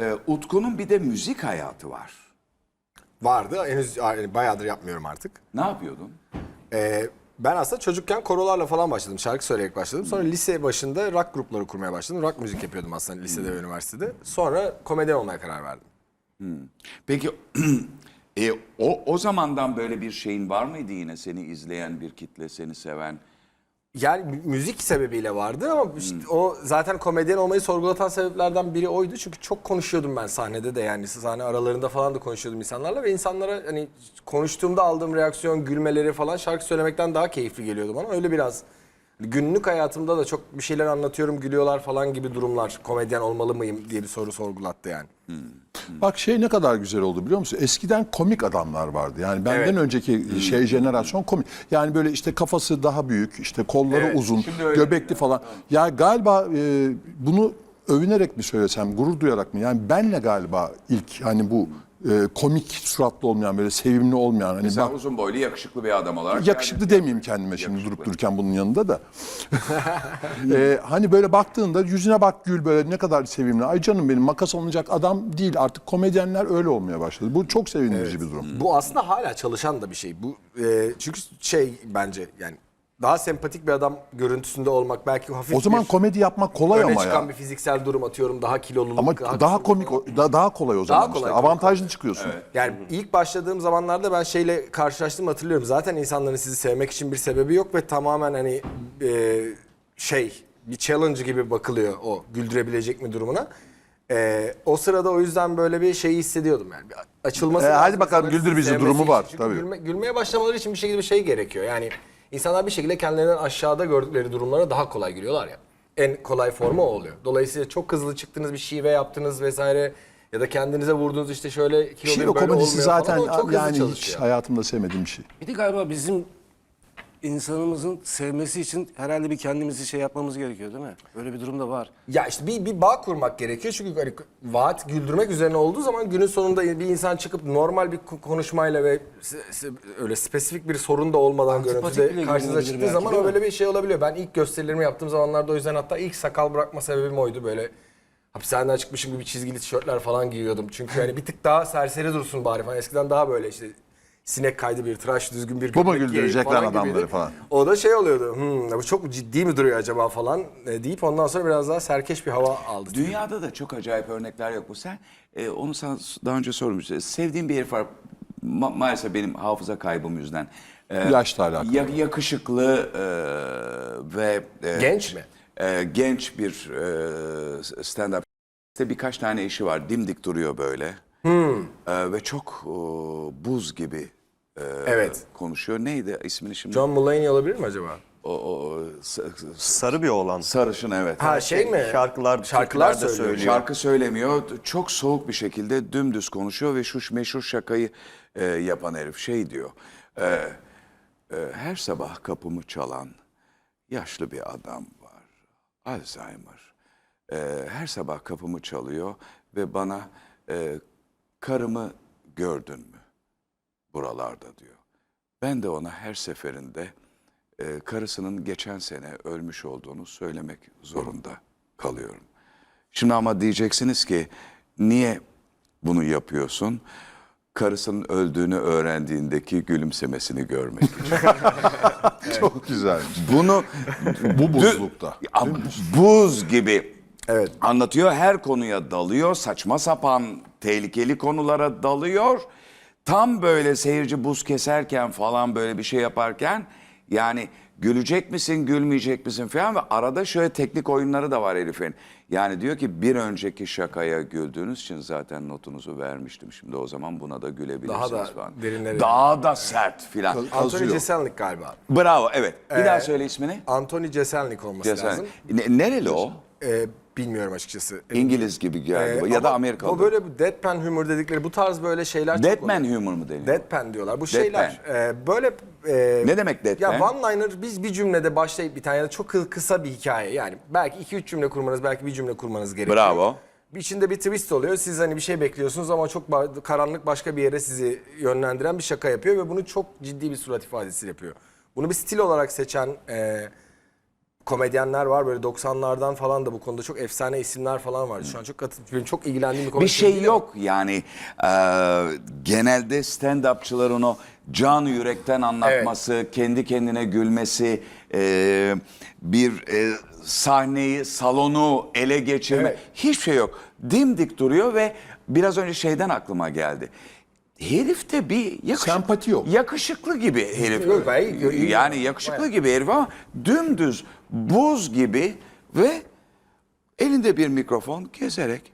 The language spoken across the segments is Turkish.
Ee, Utku'nun bir de müzik hayatı var. Vardı. Henüz yani bayağıdır yapmıyorum artık. Ne yapıyordun? Ee, ben aslında çocukken korolarla falan başladım. Şarkı söyleyerek başladım. Sonra lise başında rock grupları kurmaya başladım. Rock müzik yapıyordum aslında lisede ve üniversitede. Sonra komedyen olmaya karar verdim. Peki e, o, o zamandan böyle bir şeyin var mıydı yine seni izleyen bir kitle, seni seven? Yani mü- müzik sebebiyle vardı ama işte o zaten komedyen olmayı sorgulatan sebeplerden biri oydu. Çünkü çok konuşuyordum ben sahnede de yani sahne aralarında falan da konuşuyordum insanlarla ve insanlara hani konuştuğumda aldığım reaksiyon, gülmeleri falan şarkı söylemekten daha keyifli geliyordu bana. Öyle biraz günlük hayatımda da çok bir şeyler anlatıyorum, gülüyorlar falan gibi durumlar. Komedyen olmalı mıyım diye bir soru sorgulattı yani. Bak şey ne kadar güzel oldu biliyor musun? Eskiden komik adamlar vardı. Yani benden Evet. önceki şey jenerasyon komik. Yani böyle işte kafası daha büyük, işte kolları Evet, uzun, göbekli falan. Ya galiba e, bunu övünerek mi söylesem, gurur duyarak mı? Yani benle galiba ilk hani bu e, komik suratlı olmayan, böyle sevimli olmayan hani Sen bak uzun boylu yakışıklı bir adam olarak. yakışıklı geldin. demeyeyim kendime şimdi durup dururken bunun yanında da. Ee, hani böyle baktığında yüzüne bak gül böyle ne kadar sevimli. Ay canım benim makas alınacak adam değil. Artık komedyenler öyle olmaya başladı. Bu çok sevindirici bir durum. Bu aslında hala çalışan da bir şey. Bu e, çünkü şey bence yani daha sempatik bir adam görüntüsünde olmak belki hafif O zaman bir komedi yapmak kolay öne ama çıkan ya. bir fiziksel durum atıyorum daha kiloluluk. Ama daha kısa- komik, o- da- daha kolay o zaman kolay, işte. kolay, Avantajlı çıkıyorsun. Yani ilk başladığım zamanlarda ben şeyle karşılaştığımı hatırlıyorum. Zaten insanların sizi sevmek için bir sebebi yok ve tamamen hani e, şey bir challenge gibi bakılıyor o güldürebilecek mi durumuna. E, o sırada o yüzden böyle bir şeyi hissediyordum yani. Bir açılması E, lazım, hadi bakalım, insanların güldür sizi bizi sevmesi durumu için. var, Çünkü tabii. gülme- gülmeye başlamaları için bir şekilde bir şey gerekiyor. Yani insanlar bir şekilde kendilerinden aşağıda gördükleri durumlara daha kolay gülüyorlar ya. En kolay formu o oluyor. Dolayısıyla çok hızlı çıktınız bir şive yaptınız vesaire ya da kendinize vurduğunuz işte şöyle kiloluyum Şive böyle komedisi olmuyor zaten falan. O çok hızlı yani hiç çalışıyor. hayatımda sevmediğim bir şey. Bir de galiba bizim insanımızın sevmesi için herhalde bir kendimizi şey yapmamız gerekiyor değil mi? Böyle bir durum da var. Ya işte bir, bir bağ kurmak gerekiyor çünkü hani vaat güldürmek üzerine olduğu zaman günün sonunda bir insan çıkıp normal bir ko- konuşmayla ve öyle spesifik bir sorun da olmadan görüntüde karşınıza çıktığı belki, zaman o böyle bir şey olabiliyor. Ben ilk gösterilerimi yaptığım zamanlarda o yüzden hatta ilk sakal bırakma sebebim oydu böyle. Hapishaneden çıkmışım gibi çizgili tişörtler falan giyiyordum. Çünkü hani bir tık daha serseri dursun bari falan. Eskiden daha böyle işte sinek kaydı bir tıraş düzgün bir Bu mu güldürecekler falan adamları gibiydi. falan? O da şey oluyordu. Hmm, bu çok ciddi mi duruyor acaba falan e, deyip ondan sonra biraz daha serkeş bir hava aldı. Dünyada da çok acayip örnekler yok bu. Sen e, onu sana daha önce sormuştum. Sevdiğin bir herif var. Ma- maalesef benim hafıza kaybım yüzünden. E, Yaşla alakalı. ya- yakışıklı e, ve e, Genç mi? e, genç bir e, stand-up. İşte birkaç tane işi var. Dimdik duruyor böyle. Hmm. E, ve çok e, buz gibi e, Evet. konuşuyor. Neydi ismini şimdi? John Mulaney olabilir mi acaba? O, o, Sarı bir oğlan. sarışın evet. Ha şey mi? Şarkılar, Şarkılar söylüyor. söylüyor. Şarkı söylemiyor. Çok soğuk bir şekilde dümdüz konuşuyor ve şu meşhur şakayı e, yapan herif şey diyor. e, e, her sabah kapımı çalan yaşlı bir adam var. Alzheimer. E, her sabah kapımı çalıyor ve bana e, karımı gördün mü buralarda diyor. Ben de ona her seferinde e, karısının geçen sene ölmüş olduğunu söylemek zorunda kalıyorum. Şimdi ama diyeceksiniz ki niye bunu yapıyorsun? Karısının öldüğünü öğrendiğindeki gülümsemesini görmek için. Çok güzel. Bunu Bu buzlukta. Buz gibi Evet. anlatıyor. Her konuya dalıyor. Saçma sapan tehlikeli konulara dalıyor. Tam böyle seyirci buz keserken falan böyle bir şey yaparken yani gülecek misin gülmeyecek misin falan ve arada şöyle teknik oyunları da var herifin. Yani diyor ki bir önceki şakaya güldüğünüz için zaten notunuzu vermiştim. Şimdi o zaman buna da gülebilirsiniz Daha da falan. derinlere- Daha da sert filan. Anthony Kazıyor. Jeselnik galiba. Bravo evet. Bir Ee, daha söyle ismini. Anthony Jeselnik olması Cesare. lazım. Ne- nereli o? Ee, bilmiyorum açıkçası. İngiliz gibi geldi. Ee, ya da ama Amerikalı. O böyle bu deadpan humor dedikleri bu tarz böyle şeyler çok Deadman oluyor. humor mu deniyor? Deadpan diyorlar. Bu şeyler e, böyle e, Ne demek deadpan? Ya one liner biz bir cümlede başlayıp bir tane ya da çok kı- kısa bir hikaye yani belki 2-3 cümle kurmanız belki bir cümle kurmanız gerekiyor. Bravo. Bir içinde bir twist oluyor. Siz hani bir şey bekliyorsunuz ama çok ba- karanlık başka bir yere sizi yönlendiren bir şaka yapıyor ve bunu çok ciddi bir surat ifadesi yapıyor. Bunu bir stil olarak seçen e, komedyenler var böyle 90'lardan falan da bu konuda çok efsane isimler falan var. Şu an çok katı- benim çok ilgilendiğim bir konu. Bir şey yok yani e, genelde stand-upçıların o can yürekten anlatması, kendi kendine gülmesi, e, bir e, sahneyi, salonu ele geçirme Evet. hiçbir şey yok. Dimdik duruyor ve biraz önce şeyden aklıma geldi. Herifte bir yakışık- Sempati yok. Yakışıklı gibi herif. Yok, iyi- iyi- yani yakışıklı gibi herif ama dümdüz buz gibi ve elinde bir mikrofon gezerek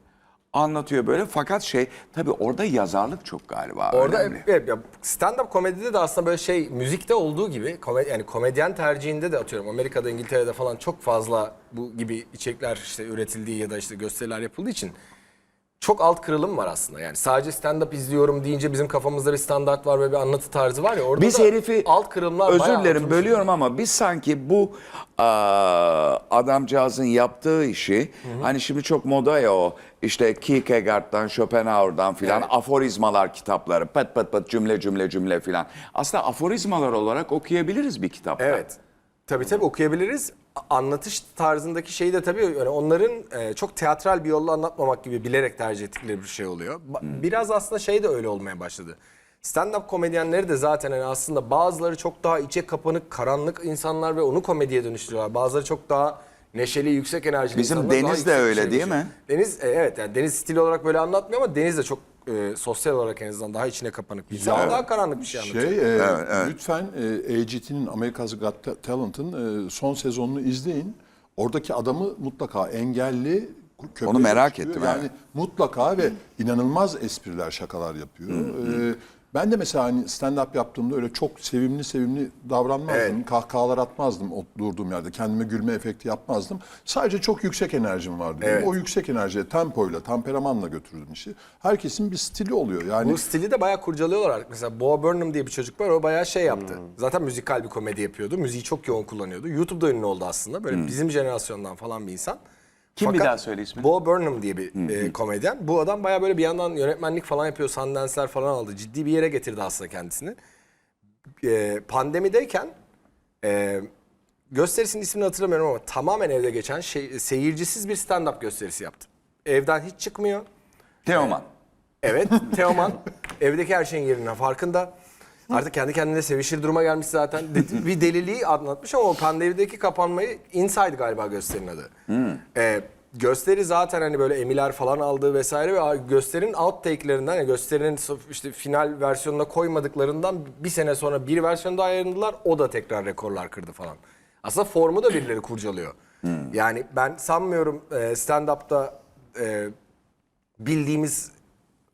anlatıyor böyle. Fakat şey tabii orada yazarlık çok galiba Orada önemli. evet, stand-up komedide de aslında böyle şey müzikte olduğu gibi komedi, yani komedyen tercihinde de atıyorum Amerika'da İngiltere'de falan çok fazla bu gibi içerikler işte üretildiği ya da işte gösteriler yapıldığı için çok alt kırılım var aslında. Yani sadece stand-up izliyorum deyince bizim kafamızda bir standart var ve bir anlatı tarzı var ya orada Biz da herifi alt kırılımlar özür dilerim bölüyorum ama biz sanki bu aa, adamcağızın yaptığı işi hani şimdi çok moda ya o işte Kierkegaard'dan Schopenhauer'dan filan Evet. aforizmalar kitapları pıt pıt pıt cümle cümle cümle filan. Aslında aforizmalar olarak okuyabiliriz bir kitapta. Evet. Tabii tabii okuyabiliriz. Anlatış tarzındaki şeyi de tabii yani onların e, çok teatral bir yolla anlatmamak gibi bilerek tercih ettikleri bir şey oluyor. Ba- Biraz aslında şey de öyle olmaya başladı. Stand-up komedyenleri de zaten hani aslında bazıları çok daha içe kapanık, karanlık insanlar ve onu komediye dönüştürüyorlar. Bazıları çok daha neşeli, yüksek enerjili Bizim insanlar. daha Deniz de yüksek bir öyle şey değil mi? Deniz e, evet yani Deniz stil olarak böyle anlatmıyor ama Deniz de çok e, sosyal olarak en azından daha içine kapanık bir insan. Ama Daha karanlık bir şey anlatıyor. Şey, e, lütfen e, AGT'nin America's Got Ta- Talent'ın e, son sezonunu izleyin. Oradaki adamı mutlaka engelli köpeğe Onu merak çıkıyor. ettim, Yani evet. mutlaka ve inanılmaz espriler, şakalar yapıyor. E, ben de mesela hani stand-up yaptığımda öyle çok sevimli sevimli davranmazdım. Kahkahalar atmazdım o durduğum yerde. Kendime gülme efekti yapmazdım. Sadece çok yüksek enerjim vardı. Evet. O yüksek enerjiye, tempoyla, temperamanla götürdüm işi. Herkesin bir stili oluyor. Yani Bu stili de bayağı kurcalıyorlar artık. Mesela Bo Burnham diye bir çocuk var. O bayağı şey yaptı. Zaten müzikal bir komedi yapıyordu. Müziği çok yoğun kullanıyordu. YouTube'da ünlü oldu aslında. Böyle bizim jenerasyondan falan bir insan. Kim bir daha söyle ismini? Bo Burnham diye bir e, komedyen. Bu adam bayağı böyle bir yandan yönetmenlik falan yapıyor. Sundance'ler falan aldı. Ciddi bir yere getirdi aslında kendisini. E, pandemideyken e, gösterisinin ismini hatırlamıyorum ama tamamen evde geçen şey, seyircisiz bir stand-up gösterisi yaptı. Evden hiç çıkmıyor. Teoman. Evet, Teoman evdeki her şeyin yerine farkında. Artık kendi kendine sevişir duruma gelmiş zaten. Bir deliliği anlatmış ama o pandemideki kapanmayı Inside galiba gösterinin adı. Ee, gösteri zaten hani böyle emiler falan aldığı vesaire ve gösterinin outtake'lerinden yani gösterinin işte final versiyonuna koymadıklarından bir sene sonra bir versiyon daha yayınladılar. O da tekrar rekorlar kırdı falan. Aslında formu da birileri kurcalıyor. Yani ben sanmıyorum e, stand-up'ta e, bildiğimiz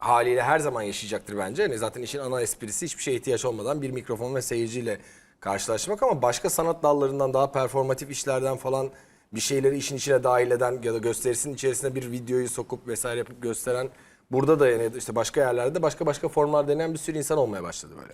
haliyle her zaman yaşayacaktır bence. Yani zaten işin ana esprisi hiçbir şeye ihtiyaç olmadan bir mikrofon ve seyirciyle karşılaşmak ama başka sanat dallarından daha performatif işlerden falan bir şeyleri işin içine dahil eden ya da gösterisinin içerisine bir videoyu sokup vesaire yapıp gösteren burada da yani işte başka yerlerde de başka başka formlar deneyen bir sürü insan olmaya başladı böyle.